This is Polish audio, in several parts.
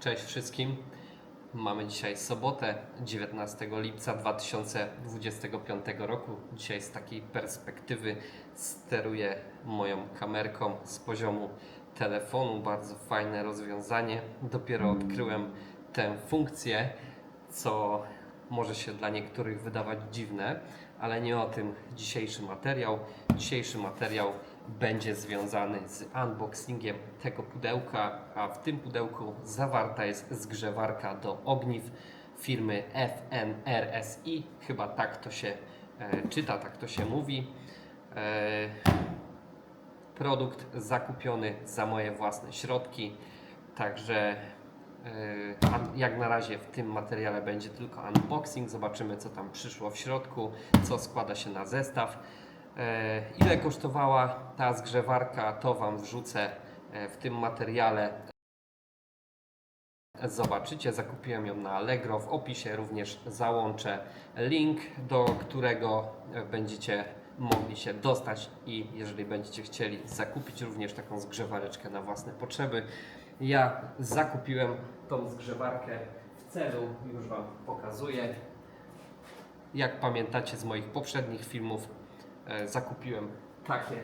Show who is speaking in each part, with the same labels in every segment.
Speaker 1: Cześć wszystkim. Mamy dzisiaj sobotę, 19 lipca 2025 roku. Dzisiaj z takiej perspektywy steruję moją kamerką z poziomu telefonu. Bardzo fajne rozwiązanie. Dopiero odkryłem tę funkcję, co może się dla niektórych wydawać dziwne, ale nie o tym dzisiejszy materiał. Dzisiejszy materiał będzie związany z unboxingiem tego pudełka, a w tym pudełku zawarta jest zgrzewarka do ogniw firmy FNRSI. Chyba tak to się e, czyta, tak to się mówi. E, produkt zakupiony za moje własne środki, także e, jak na razie w tym materiale będzie tylko unboxing. Zobaczymy, co tam przyszło w środku, co składa się na zestaw. E, Ile kosztowała ta zgrzewarka, to Wam wrzucę e, w tym materiale. Zobaczycie, zakupiłem ją na Allegro. W opisie również załączę link, do którego e, będziecie mogli się dostać i jeżeli będziecie chcieli zakupić również taką zgrzewareczkę na własne potrzeby. Ja zakupiłem tą zgrzewarkę w celu, już Wam pokazuję. Jak pamiętacie z moich poprzednich filmów, zakupiłem takie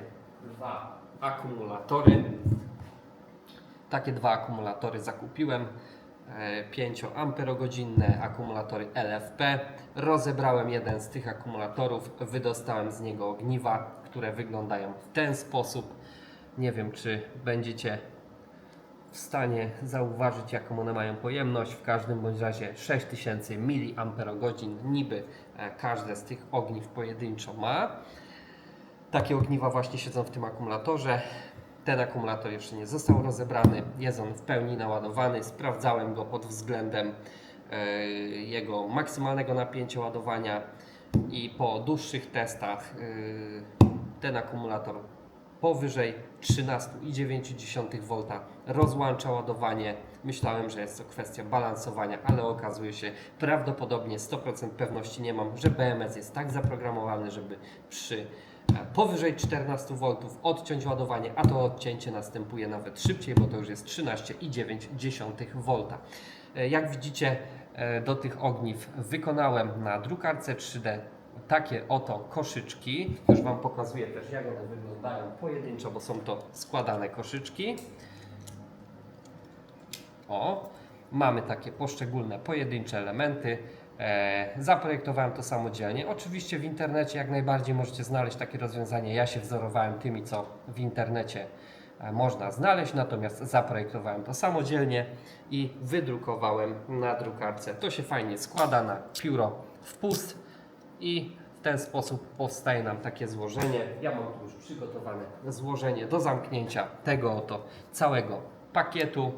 Speaker 1: dwa akumulatory. Takie dwa akumulatory zakupiłem. e, 5 amperogodzinne akumulatory LFP. Rozebrałem jeden z tych akumulatorów, wydostałem z niego ogniwa, które wyglądają w ten sposób. Nie wiem, czy będziecie w stanie zauważyć, jaką one mają pojemność. W każdym bądź razie 6000 mAh niby e, każde z tych ogniw pojedynczo ma. Takie ogniwa właśnie siedzą w tym akumulatorze. Ten akumulator jeszcze nie został rozebrany, jest on w pełni naładowany. Sprawdzałem go pod względem e, jego maksymalnego napięcia ładowania i po dłuższych testach e, ten akumulator powyżej 13,9 V rozłącza ładowanie. Myślałem, że jest to kwestia balansowania, ale okazuje się prawdopodobnie 100% pewności nie mam, że BMS jest tak zaprogramowany, żeby przy powyżej 14 V odciąć ładowanie, a to odcięcie następuje nawet szybciej, bo to już jest 13,9 V. E, Jak widzicie, e, do tych ogniw wykonałem na drukarce 3D takie oto koszyczki. Już Wam pokazuję też, jak one wyglądają pojedynczo, bo są to składane koszyczki. O, mamy takie poszczególne pojedyncze elementy. E, zaprojektowałem to samodzielnie. Oczywiście w internecie jak najbardziej możecie znaleźć takie rozwiązanie. Ja się wzorowałem tymi, co w internecie e, można znaleźć, natomiast zaprojektowałem to samodzielnie i wydrukowałem na drukarce. To się fajnie składa na pióro w pust i w ten sposób powstaje nam takie złożenie. Ja mam tu już przygotowane złożenie do zamknięcia tego oto całego pakietu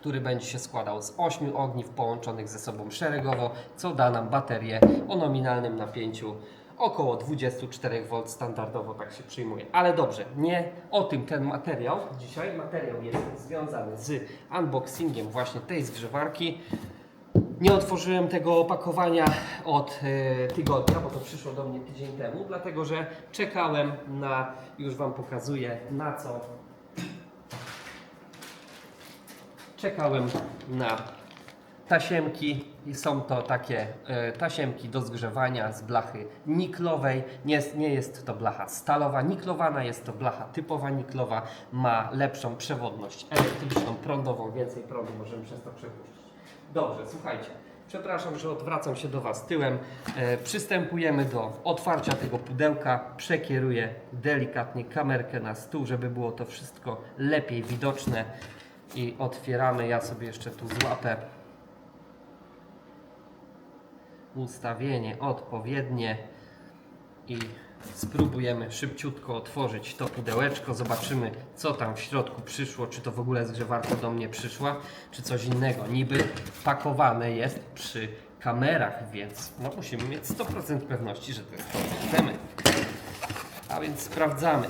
Speaker 1: który będzie się składał z 8 ogniw połączonych ze sobą szeregowo, co da nam baterię o nominalnym napięciu około 24 V standardowo tak się przyjmuje. Ale dobrze, nie o tym ten materiał. Dzisiaj materiał jest związany z unboxingiem właśnie tej zgrzewarki. Nie otworzyłem tego opakowania od e, tygodnia, bo to przyszło do mnie tydzień temu, dlatego że czekałem na, już Wam pokazuję, na co czekałem na tasiemki i są to takie e, tasiemki do zgrzewania z blachy niklowej. Nie jest, nie jest to blacha stalowa, niklowana jest to blacha typowa niklowa. Ma lepszą przewodność elektryczną, prądową, więcej prądu możemy przez to przepuścić. Dobrze, słuchajcie. Przepraszam, że odwracam się do Was tyłem. E, przystępujemy do otwarcia tego pudełka. Przekieruję delikatnie kamerkę na stół, żeby było to wszystko lepiej widoczne. I otwieramy. Ja sobie jeszcze tu złapę ustawienie odpowiednie i spróbujemy szybciutko otworzyć to pudełeczko. Zobaczymy, co tam w środku przyszło. Czy to w ogóle zgrzewarka do mnie przyszła, czy coś innego. Niby pakowane jest przy kamerach, więc no musimy mieć 100% pewności, że to jest to, co chcemy. A więc sprawdzamy.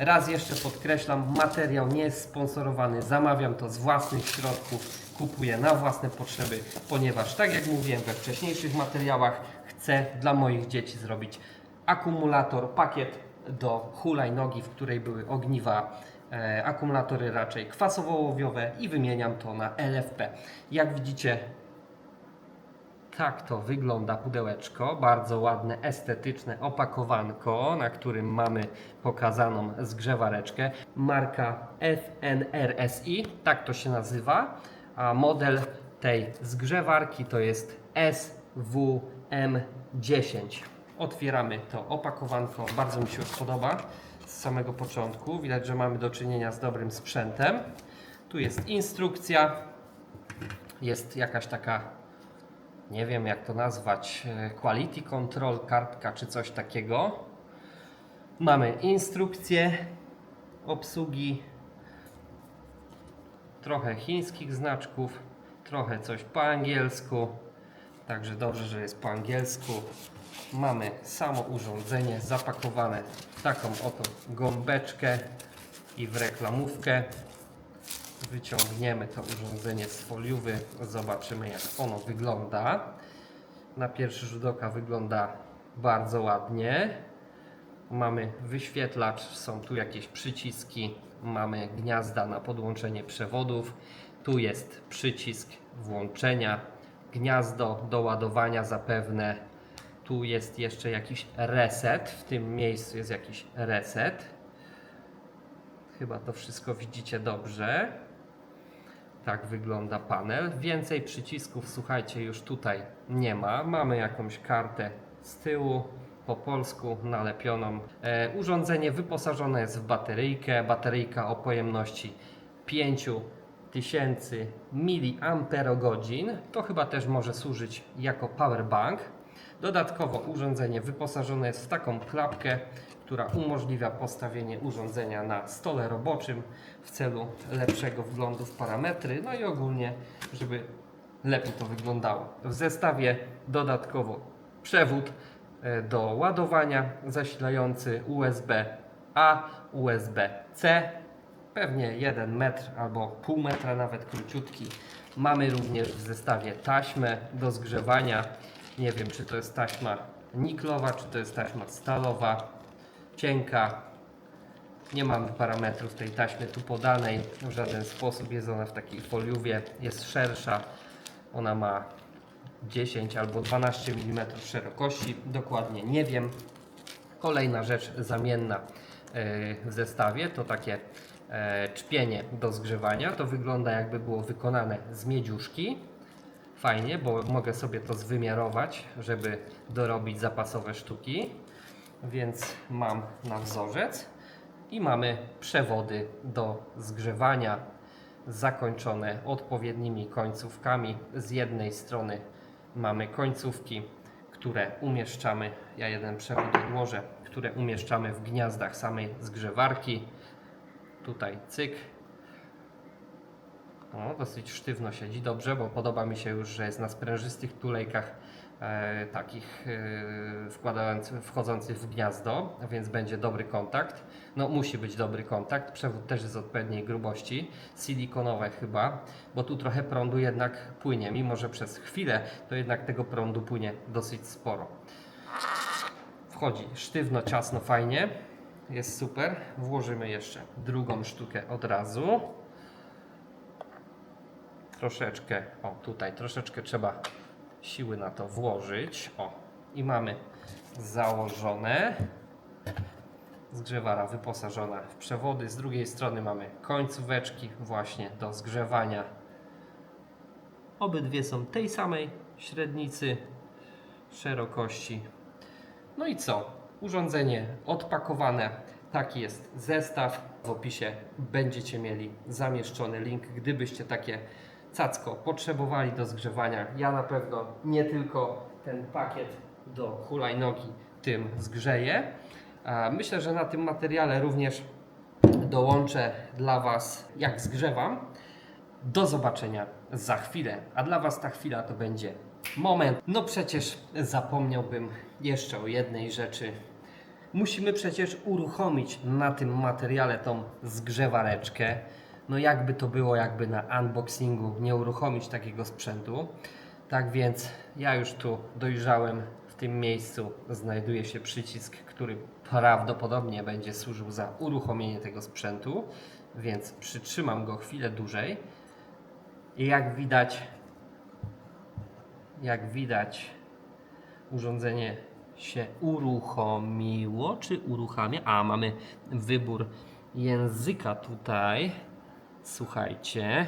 Speaker 1: Raz jeszcze podkreślam, materiał nie jest sponsorowany, zamawiam to z własnych środków, kupuję na własne potrzeby, ponieważ tak jak mówiłem we wcześniejszych materiałach, chcę dla moich dzieci zrobić akumulator, pakiet do hulajnogi, w której były ogniwa e, akumulatory raczej kwasowo-ołowiowe i wymieniam to na LFP. Jak widzicie, tak to wygląda pudełeczko. Bardzo ładne, estetyczne opakowanko, na którym mamy pokazaną zgrzewareczkę. Marka FNRSI, tak to się nazywa. A model tej zgrzewarki to jest SWM10. Otwieramy to opakowanko. Bardzo mi się podoba z samego początku. Widać, że mamy do czynienia z dobrym sprzętem. Tu jest instrukcja. Jest jakaś taka nie wiem jak to nazwać, e, quality control, kartka czy coś takiego. Mamy instrukcję obsługi, trochę chińskich znaczków, trochę coś po angielsku, także dobrze, że jest po angielsku. Mamy samo urządzenie zapakowane w taką oto gąbeczkę i w reklamówkę. Wyciągniemy to urządzenie z foliówy, zobaczymy jak ono wygląda. Na pierwszy rzut oka wygląda bardzo ładnie. Mamy wyświetlacz, są tu jakieś przyciski, mamy gniazda na podłączenie przewodów. Tu jest przycisk włączenia, gniazdo do ładowania zapewne. Tu jest jeszcze jakiś reset, w tym miejscu jest jakiś reset. Chyba to wszystko widzicie dobrze. Tak wygląda panel. Więcej przycisków, słuchajcie, już tutaj nie ma. Mamy jakąś kartę z tyłu, po polsku nalepioną. E, urządzenie wyposażone jest w bateryjkę. Bateryjka o pojemności 5000 mAh. To chyba też może służyć jako powerbank. Dodatkowo urządzenie wyposażone jest w taką klapkę, która umożliwia postawienie urządzenia na stole roboczym w celu lepszego wglądu w parametry, no i ogólnie, żeby lepiej to wyglądało. W zestawie dodatkowo przewód e, do ładowania zasilający USB-A, USB-C, pewnie 1 metr albo pół metra, nawet króciutki. Mamy również w zestawie taśmę do zgrzewania. Nie wiem, czy to jest taśma niklowa, czy to jest taśma stalowa, cienka. Nie mamy parametrów tej taśmy tu podanej w żaden sposób. Jest ona w takiej foliówie, jest szersza. Ona ma 10 albo 12 mm szerokości, dokładnie nie wiem. Kolejna rzecz zamienna e, w zestawie to takie e, czpienie do zgrzewania. To wygląda jakby było wykonane z miedziuszki. Fajnie, bo mogę sobie to zwymiarować, żeby dorobić zapasowe sztuki. Więc mam na wzorzec i mamy przewody do zgrzewania zakończone odpowiednimi końcówkami. Z jednej strony mamy końcówki, które umieszczamy, ja jeden przewód odłożę, które umieszczamy w gniazdach samej zgrzewarki. Tutaj cyk. O, dosyć sztywno siedzi, dobrze, bo podoba mi się już, że jest na sprężystych tulejkach takich e, wchodzących w gniazdo, więc będzie dobry kontakt. No musi być dobry kontakt, przewód też jest odpowiedniej grubości, silikonowe chyba, bo tu trochę prądu jednak płynie, mimo że przez chwilę to jednak tego prądu płynie dosyć sporo. Wchodzi sztywno, ciasno, fajnie, jest super. Włożymy jeszcze drugą sztukę od razu troszeczkę, o tutaj troszeczkę trzeba siły na to włożyć. O, i mamy założone. Zgrzewara wyposażona w przewody. Z drugiej strony mamy końcóweczki właśnie do zgrzewania. Obydwie są tej samej średnicy, szerokości. No i co? Urządzenie odpakowane. Taki jest zestaw. W opisie będziecie mieli zamieszczony link, gdybyście takie cacko potrzebowali do zgrzewania. Ja na pewno nie tylko ten pakiet do hulajnogi tym zgrzeję. Myślę, że na tym materiale również dołączę dla Was, jak zgrzewam. Do zobaczenia za chwilę. A dla Was ta chwila to będzie moment. No przecież zapomniałbym jeszcze o jednej rzeczy. Musimy przecież uruchomić na tym materiale tą zgrzewareczkę. No jakby to było, jakby na unboxingu nie uruchomić takiego sprzętu. Tak więc ja już tu dojrzałem. W tym miejscu znajduje się przycisk, który prawdopodobnie będzie służył za uruchomienie tego sprzętu. więc przytrzymam go chwilę dłużej. I jak widać, jak widać, urządzenie się uruchomiło, czy uruchamia? A, mamy wybór języka tutaj. Słuchajcie.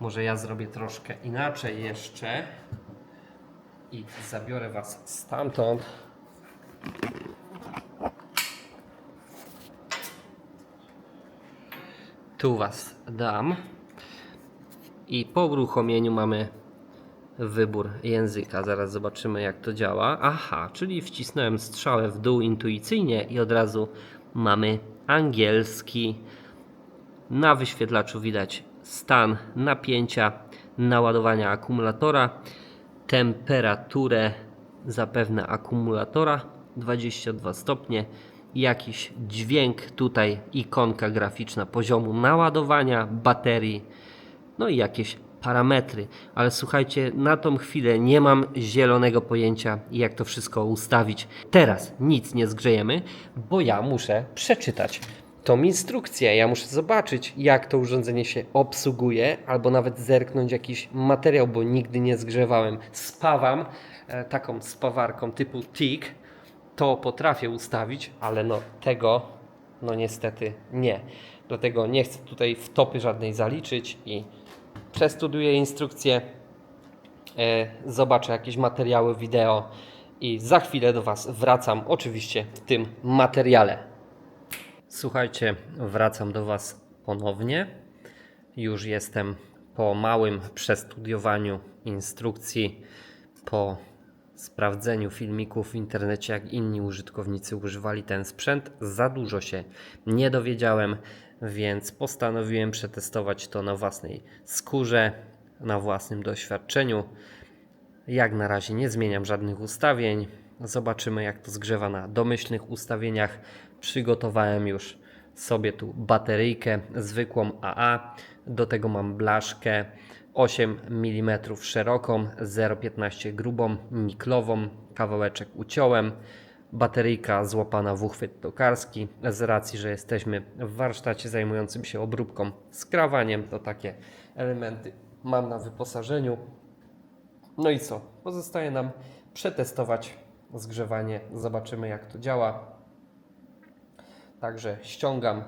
Speaker 1: Może ja zrobię troszkę inaczej jeszcze. I zabiorę Was stamtąd. Tu Was dam. I po uruchomieniu mamy wybór języka. Zaraz zobaczymy, jak to działa. Aha, czyli wcisnąłem strzałę w dół intuicyjnie i od razu mamy angielski. Na wyświetlaczu widać stan napięcia, naładowania akumulatora, temperaturę zapewne akumulatora 22 stopnie, jakiś dźwięk, tutaj ikonka graficzna poziomu naładowania baterii, no i jakieś parametry. Ale słuchajcie, na tą chwilę nie mam zielonego pojęcia, jak to wszystko ustawić. Teraz nic nie zgrzejemy, bo ja muszę przeczytać tą instrukcję. Ja muszę zobaczyć, jak to urządzenie się obsługuje, albo nawet zerknąć jakiś materiał, bo nigdy nie zgrzewałem. Spawam e, taką spawarką typu TIG, to potrafię ustawić, ale no tego no niestety nie. Dlatego nie chcę tutaj wtopy żadnej zaliczyć i przestudiuję instrukcję, e, zobaczę jakieś materiały wideo i za chwilę do Was wracam, oczywiście w tym materiale. Słuchajcie, wracam do Was ponownie. Już jestem po małym przestudiowaniu instrukcji, po sprawdzeniu filmików w internecie, jak inni użytkownicy używali ten sprzęt. Za dużo się nie dowiedziałem, więc postanowiłem przetestować to na własnej skórze, na własnym doświadczeniu. Jak na razie nie zmieniam żadnych ustawień. Zobaczymy, jak to zgrzewa na domyślnych ustawieniach. Przygotowałem już sobie tu bateryjkę zwykłą AA. Do tego mam blaszkę 8 mm szeroką, 0,15 grubą, niklową. Kawałeczek uciąłem. Bateryjka złapana w uchwyt tokarski. Z racji, że jesteśmy w warsztacie zajmującym się obróbką skrawaniem, to takie elementy mam na wyposażeniu. No i co? Pozostaje nam przetestować zgrzewanie. Zobaczymy, jak to działa. Także ściągam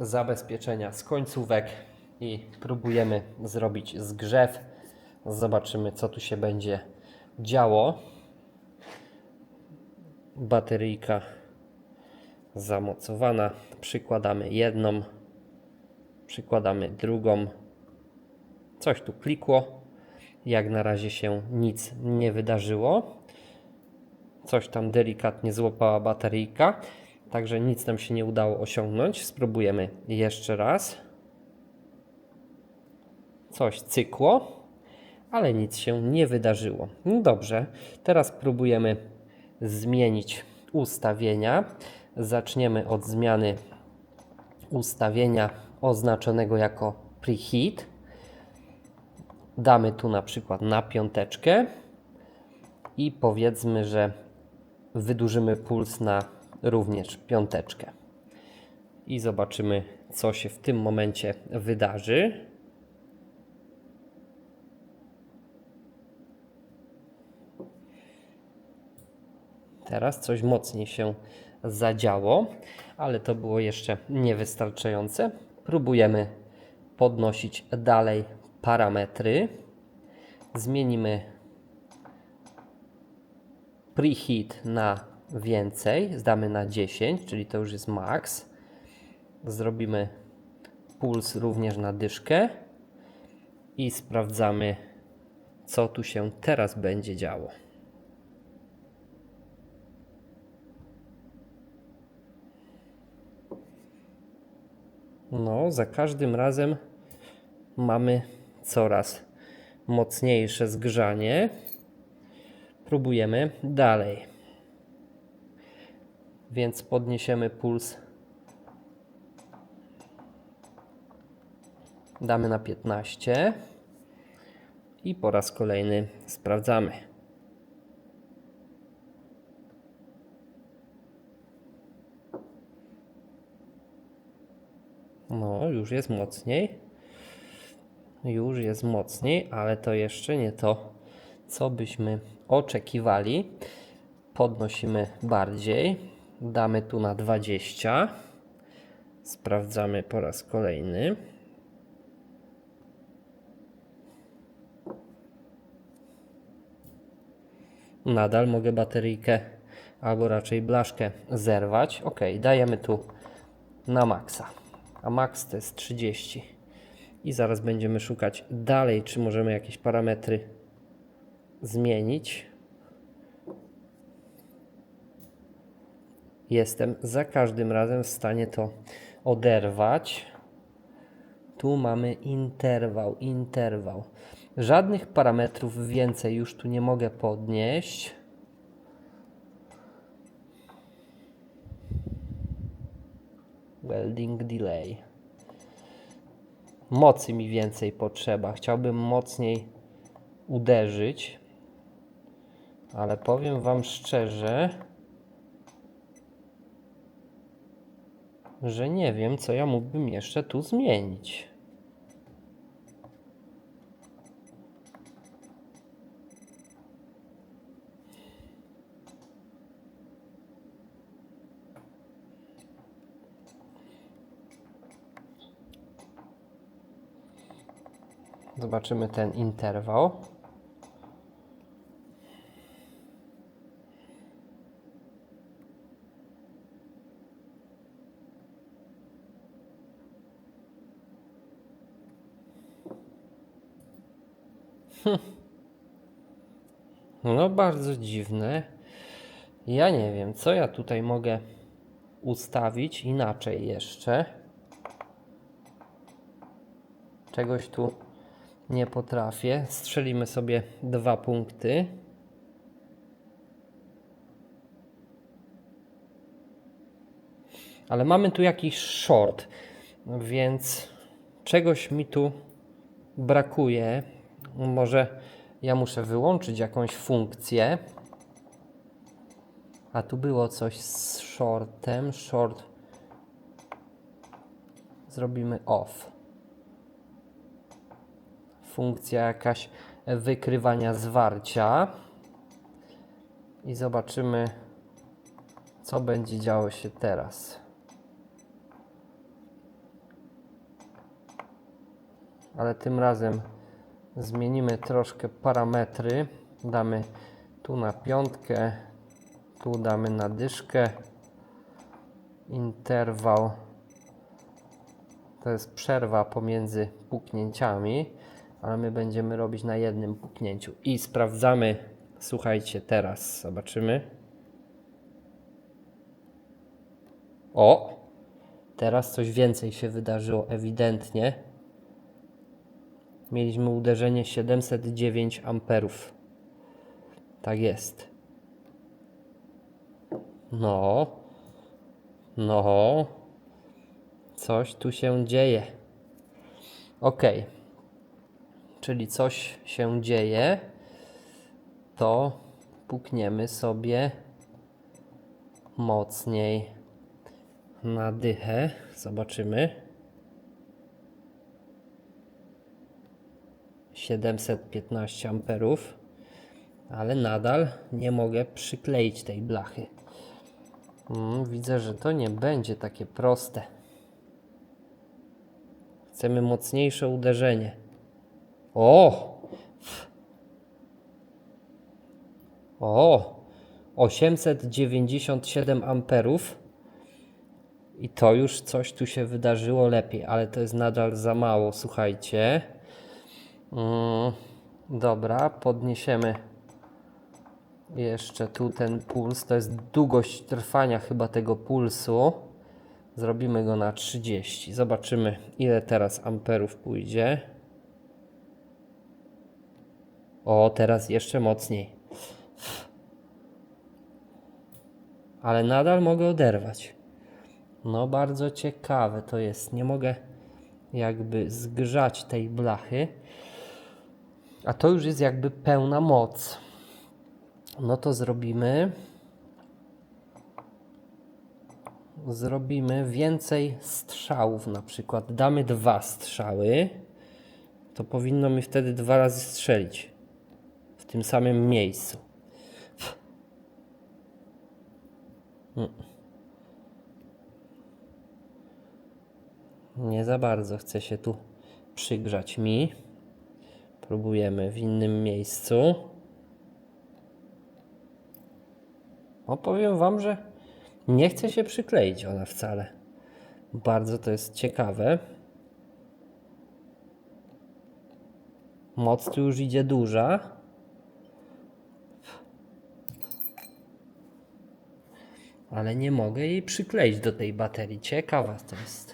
Speaker 1: zabezpieczenia z końcówek i próbujemy zrobić zgrzew. Zobaczymy, co tu się będzie działo. Bateryjka zamocowana. Przykładamy jedną, przykładamy drugą. Coś tu klikło. Jak na razie się nic nie wydarzyło. Coś tam delikatnie złapała bateryjka. Także nic nam się nie udało osiągnąć. Spróbujemy jeszcze raz. Coś cykło, ale nic się nie wydarzyło. No dobrze, teraz próbujemy zmienić ustawienia. Zaczniemy od zmiany ustawienia oznaczonego jako preheat. Damy tu na przykład na piąteczkę i powiedzmy, że wydłużymy puls na również piąteczkę. I zobaczymy, co się w tym momencie wydarzy. Teraz coś mocniej się zadziało, ale to było jeszcze niewystarczające. Próbujemy podnosić dalej parametry. Zmienimy preheat na więcej, zdamy na 10, czyli to już jest max. Zrobimy puls również na dyszkę i sprawdzamy, co tu się teraz będzie działo. No, za każdym razem mamy coraz mocniejsze zgrzanie. Próbujemy dalej. Więc podniesiemy puls. Damy na 15. I po raz kolejny sprawdzamy. No, już jest mocniej. Już jest mocniej, ale to jeszcze nie to, co byśmy oczekiwali. Podnosimy bardziej. Damy tu na 20. Sprawdzamy po raz kolejny. Nadal mogę bateryjkę albo raczej blaszkę zerwać. Ok, dajemy tu na maksa. A max to jest 30. I zaraz będziemy szukać dalej, czy możemy jakieś parametry zmienić. Jestem za każdym razem w stanie to oderwać. Tu mamy interwał, interwał. Żadnych parametrów więcej już tu nie mogę podnieść. Welding delay. Mocy mi więcej potrzeba. Chciałbym mocniej uderzyć. Ale powiem Wam szczerze, że nie wiem, co ja mógłbym jeszcze tu zmienić. Zobaczymy ten interwał. No, bardzo dziwne. Ja nie wiem, co ja tutaj mogę ustawić inaczej jeszcze. Czegoś tu nie potrafię. Strzelimy sobie dwa punkty. Ale mamy tu jakiś short, więc czegoś mi tu brakuje. Może ja muszę wyłączyć jakąś funkcję. A tu było coś z shortem. Short. Zrobimy off. Funkcja jakaś wykrywania zwarcia. I zobaczymy, co będzie działo się teraz. Ale tym razem zmienimy troszkę parametry. Damy tu na piątkę, tu damy na dyszkę. Interwał to jest przerwa pomiędzy puknięciami, ale my będziemy robić na jednym puknięciu. I sprawdzamy, słuchajcie, teraz zobaczymy. O! Teraz coś więcej się wydarzyło, ewidentnie mieliśmy uderzenie 709 amperów. Tak jest. No. No. Coś tu się dzieje. Ok. Czyli coś się dzieje. To pukniemy sobie mocniej na dychę. Zobaczymy. 715 amperów, ale nadal nie mogę przykleić tej blachy. Mm, widzę, że to nie będzie takie proste. Chcemy mocniejsze uderzenie. O! O! 897 amperów. I to już coś tu się wydarzyło lepiej, ale to jest nadal za mało, słuchajcie. Mm, dobra, podniesiemy jeszcze tu ten puls. To jest długość trwania chyba tego pulsu. Zrobimy go na 30. Zobaczymy, ile teraz amperów pójdzie. O, teraz jeszcze mocniej. Ale nadal mogę oderwać. No, bardzo ciekawe to jest. Nie mogę jakby zgrzać tej blachy. A to już jest jakby pełna moc. No to zrobimy. zrobimy więcej strzałów na przykład. Damy dwa strzały, to powinno mi wtedy dwa razy strzelić w tym samym miejscu. Nie za bardzo chce się tu przygrzać mi. Próbujemy w innym miejscu. O, powiem Wam, że nie chce się przykleić ona wcale. Bardzo to jest ciekawe. Moc tu już idzie duża. Ale nie mogę jej przykleić do tej baterii. Ciekawa to jest.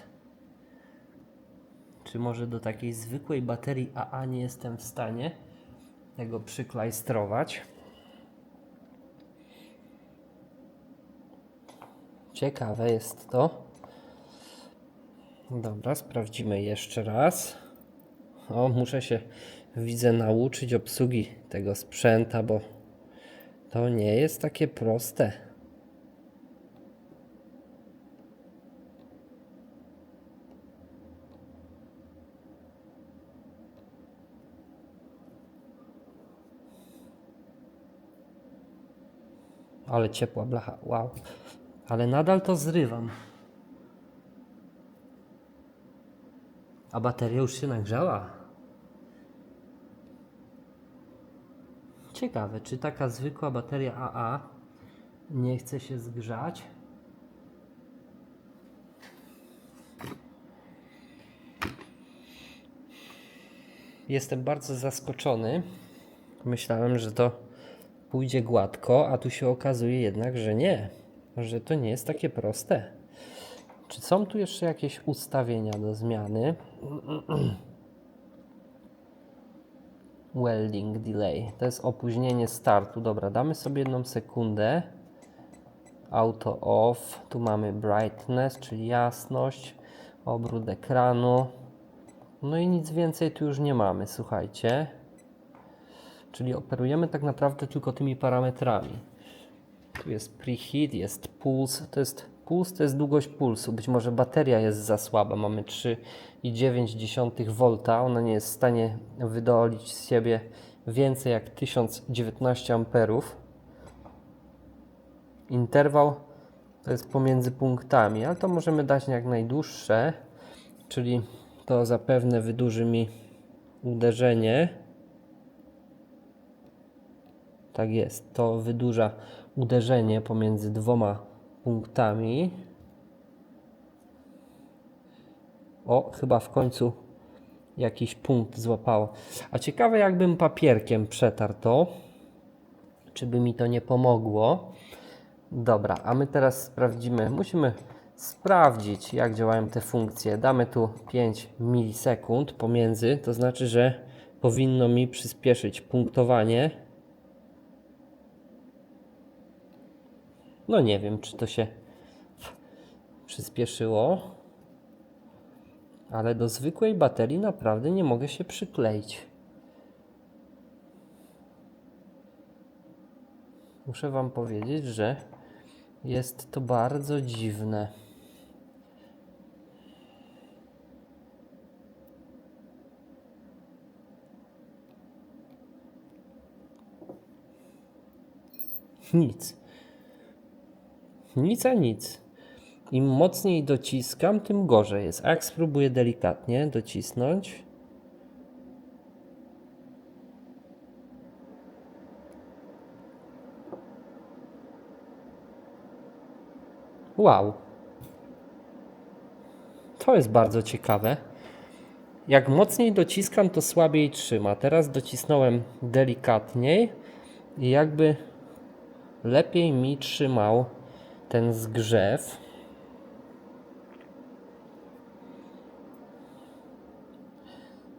Speaker 1: Czy może do takiej zwykłej baterii AA nie jestem w stanie tego przyklajstrować? Ciekawe jest to. Dobra, sprawdzimy jeszcze raz. O, muszę się, widzę, nauczyć obsługi tego sprzęta, bo to nie jest takie proste. Ale ciepła blacha, wow. Ale nadal to zrywam. A bateria już się nagrzała. Ciekawe, czy taka zwykła bateria AA nie chce się zgrzać? Jestem bardzo zaskoczony. Myślałem, że to pójdzie gładko, a tu się okazuje jednak, że nie. Że to nie jest takie proste. Czy są tu jeszcze jakieś ustawienia do zmiany? Welding delay. To jest opóźnienie startu. Dobra, damy sobie jedną sekundę. Auto off. Tu mamy brightness, czyli jasność, obrót ekranu. No i nic więcej tu już nie mamy, słuchajcie. Czyli operujemy tak naprawdę tylko tymi parametrami. Tu jest preheat, jest puls. To jest puls, to jest długość pulsu. Być może bateria jest za słaba. Mamy 3,9 V. Ona nie jest w stanie wydolić z siebie więcej jak 1019 amperów. Interwał to jest pomiędzy punktami, ale to możemy dać jak najdłuższe, czyli to zapewne wydłuży mi uderzenie. Tak jest, to wydłuża uderzenie pomiędzy dwoma punktami. O, chyba w końcu jakiś punkt złapało. A ciekawe, jakbym papierkiem przetarł to, czy by mi to nie pomogło. Dobra, a my teraz sprawdzimy. Musimy sprawdzić, jak działają te funkcje. Damy tu 5 milisekund pomiędzy, to znaczy, że powinno mi przyspieszyć punktowanie. No nie wiem, czy to się przyspieszyło. Ale do zwykłej baterii naprawdę nie mogę się przykleić. Muszę Wam powiedzieć, że jest to bardzo dziwne. Nic. Nic a nic. Im mocniej dociskam, tym gorzej jest. Jak spróbuję delikatnie docisnąć. Wow. To jest bardzo ciekawe. Jak mocniej dociskam, to słabiej trzyma. Teraz docisnąłem delikatniej i jakby lepiej mi trzymał ten zgrzew.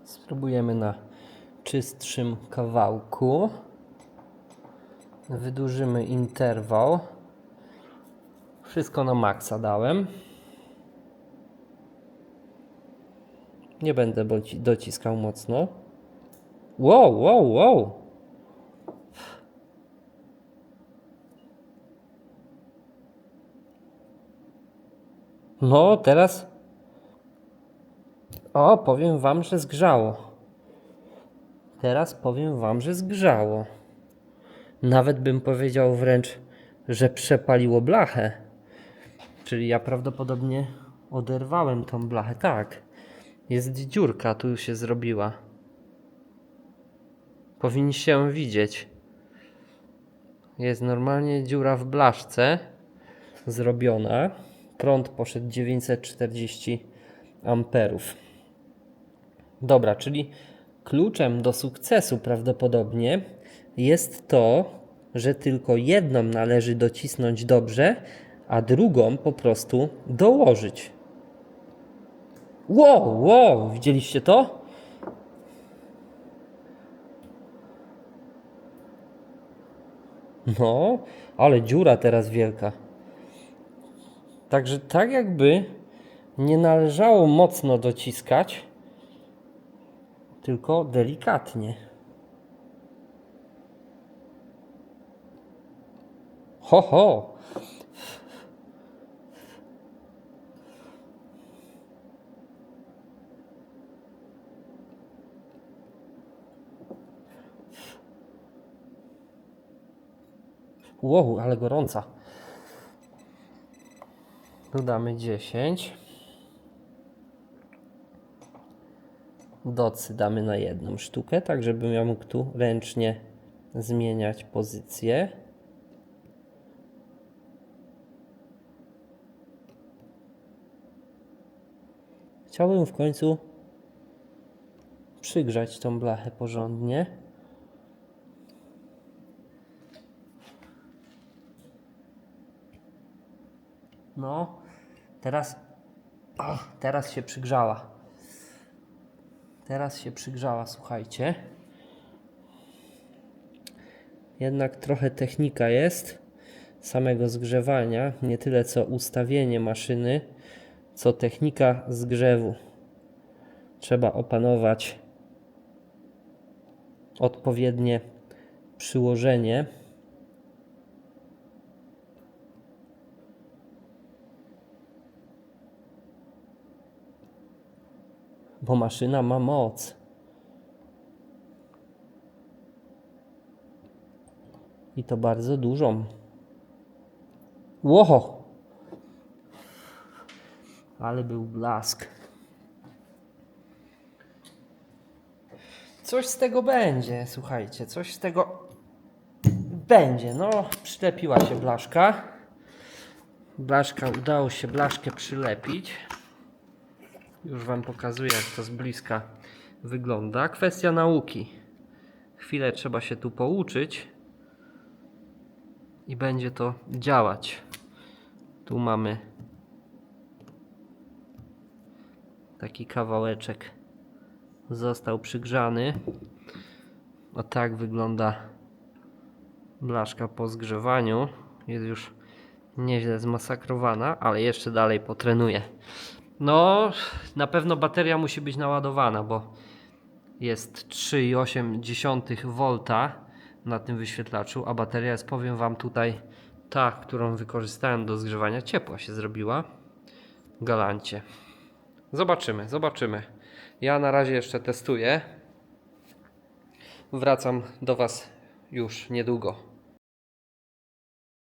Speaker 1: Spróbujemy na czystszym kawałku. Wydłużymy interwał. Wszystko na maksa dałem. Nie będę boci- dociskał mocno. Wow, wow, wow. No, teraz. O, powiem wam, że zgrzało. Teraz powiem wam, że zgrzało. Nawet bym powiedział wręcz, że przepaliło blachę. Czyli ja prawdopodobnie oderwałem tą blachę. Tak. Jest dziurka, tu się zrobiła. Powinniście ją widzieć. Jest normalnie dziura w blaszce zrobiona. Prąd poszedł 940 amperów. Dobra, czyli kluczem do sukcesu prawdopodobnie jest to, że tylko jedną należy docisnąć dobrze, a drugą po prostu dołożyć. Wow, wow, widzieliście to? No, ale dziura teraz wielka. Także tak jakby nie należało mocno dociskać, tylko delikatnie. Ho, ho. Wow, ale gorąca. Dodamy 10. Docy damy na jedną sztukę, tak żebym ja mógł tu ręcznie zmieniać pozycję. Chciałbym w końcu przygrzać tą blachę porządnie. No, teraz, teraz się przygrzała. Teraz się przygrzała, słuchajcie. Jednak trochę technika jest samego zgrzewania, nie tyle co ustawienie maszyny, co technika zgrzewu. Trzeba opanować odpowiednie przyłożenie. Bo maszyna ma moc. I to bardzo dużą. Łoho! Ale był blask. Coś z tego będzie, słuchajcie, coś z tego będzie. No, przylepiła się blaszka. Blaszka, udało się blaszkę przylepić. Już Wam pokazuję, jak to z bliska wygląda. Kwestia nauki. Chwilę trzeba się tu pouczyć i będzie to działać. Tu mamy taki kawałeczek. Został przygrzany. O tak wygląda blaszka po zgrzewaniu. Jest już nieźle zmasakrowana, ale jeszcze dalej potrenuję. No, na pewno bateria musi być naładowana, bo jest 3,8 V na tym wyświetlaczu, a bateria jest, powiem Wam tutaj, ta, którą wykorzystałem do zgrzewania, ciepła się zrobiła. Galancie. Zobaczymy, zobaczymy. Ja na razie jeszcze testuję. Wracam do Was już niedługo.